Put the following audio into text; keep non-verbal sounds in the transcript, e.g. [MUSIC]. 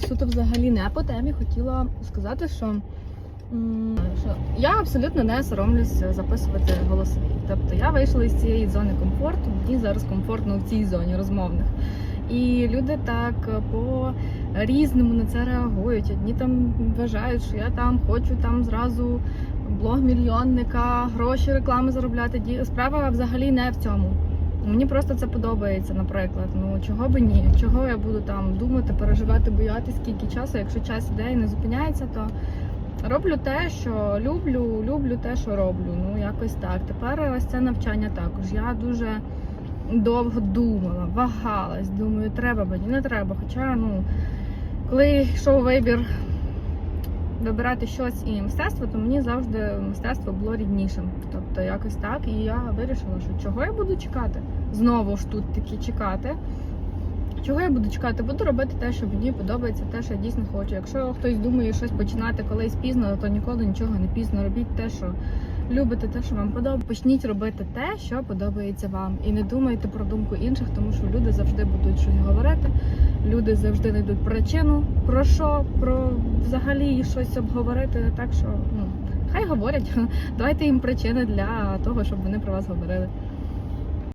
Суто взагалі не по темі хотіла сказати, що, що я абсолютно не соромлюсь записувати голосові. Тобто я вийшла із цієї зони комфорту, мені зараз комфортно в цій зоні розмовних. І люди так по різному на це реагують. Одні там вважають, що я там хочу там зразу блог мільйонника, гроші реклами заробляти. Справа взагалі не в цьому. Мені просто це подобається, наприклад. Ну чого би ні? Чого я буду там думати, переживати, боятися скільки часу, якщо час іде і не зупиняється, то роблю те, що люблю, люблю те, що роблю. Ну якось так. Тепер ось це навчання також. Я дуже довго думала, вагалась, думаю, треба мені, не треба. Хоча, ну, коли йшов вибір вибирати щось і мистецтво, то мені завжди мистецтво було ріднішим. Тобто якось так. І я вирішила, що чого я буду чекати? Знову ж тут таки чекати. Чого я буду чекати? Буду робити те, що мені подобається, те, що я дійсно хочу. Якщо хтось думає щось починати колись пізно, то ніколи нічого не пізно. Робіть те, що любите, те, що вам подобається. Почніть робити те, що подобається вам. І не думайте про думку інших, тому що люди завжди будуть щось говорити. Люди завжди знайдуть причину, про що, про взагалі щось обговорити. Так що ну хай говорять. [LAUGHS] Давайте їм причини для того, щоб вони про вас говорили.